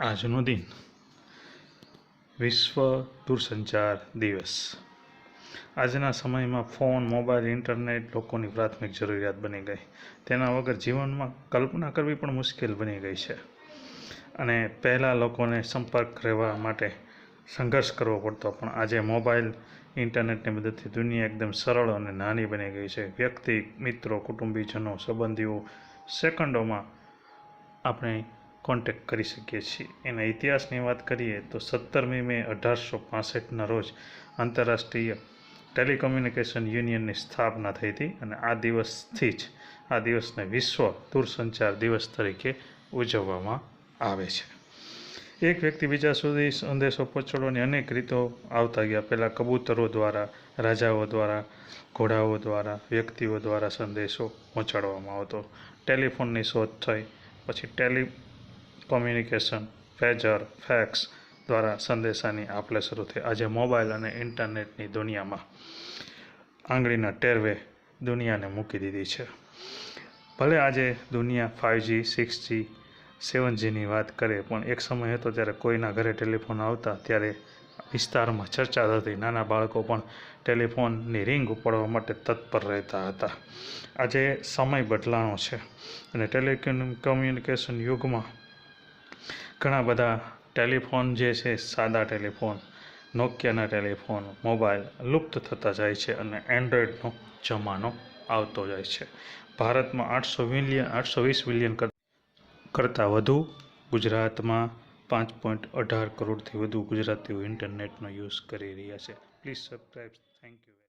આજનો દિન. વિશ્વ દૂરસંચાર દિવસ. આજના સમયમાં ફોન, મોબાઈલ, ઇન્ટરનેટ લોકોની પ્રાથમિક જરૂરિયાત બની ગઈ. તેના વગર જીવનમાં કલ્પના કરવી પણ મુશ્કેલ બની ગઈ છે. અને પહેલાં લોકોને સંપર્ક રહેવા માટે સંઘર્ષ કરવો પડતો, પણ આજે મોબાઈલ, ઇન્ટરનેટની મદદથી દુનિયા એકદમ સરળ અને નાની બની ગઈ છે. વ્યક્તિ, મિત્રો, કુટુંબીજનો સંબંધીઓ સેકન્ડોમાં આપણે કોન્ટેક્ટ કરી શકીએ છીએ. એના ઇતિહાસની વાત કરીએ તો સત્તરમી મે અઢારસો પાસઠના રોજ આંતરરાષ્ટ્રીય ટેલિકોમ્યુનિકેશન યુનિયનની સ્થાપના થઈ હતી અને આ દિવસથી જ, આ દિવસને વિશ્વ દૂરસંચાર દિવસ તરીકે ઉજવવામાં આવે છે. એક વ્યક્તિ બીજા સુધી સંદેશો પહોંચાડવાની અનેક રીતો આવતા ગયા. પહેલાં કબૂતરો દ્વારા, રાજાઓ દ્વારા, ઘોડાઓ દ્વારા, વ્યક્તિઓ દ્વારા સંદેશો પહોંચાડવામાં આવતો. ટેલિફોનની શોધ થઈ, પછી ટેલિ કોમ્યુનિકેશન ફેજર ફેક્સ દ્વારા સંદેશાની આપ લે શરૂ થઈ. આજે મોબાઈલ અને ઇન્ટરનેટની દુનિયામાં આંગળીના ટેરવે દુનિયાને મૂકી દીધી છે. ભલે આજે દુનિયા ફાઇવજી સિક્સ જી સેવન જીની વાત કરે, પણ એક સમય હતો ત્યારે કોઈના ઘરે ટેલિફોન આવતા, ત્યારે વિસ્તારમાં ચર્ચા થતી. નાના બાળકો પણ ટેલિફોનની રિંગ ઉપાડવા માટે તત્પર રહેતા હતા. આજે સમય બદલાણો છે અને ટેલિકોમ્યુનિકેશન યુગમાં ઘણા બધા ટેલિફોન જે છે, સાદા ટેલિફોન, નોકિયાના ટેલિફોન, મોબાઈલ લુપ્ત થતા જાય છે અને એન્ડ્રોઈડનો જમાનો આવતો જાય છે. ભારતમાં આઠસો મિલિયન, આઠસો વીસ મિલિયન કરતાં વધુ, ગુજરાતમાં પાંચ પોઈન્ટ અઢાર કરોડથી વધુ ગુજરાતીઓ ઇન્ટરનેટનો યુઝ કરી રહ્યા છે. Please subscribe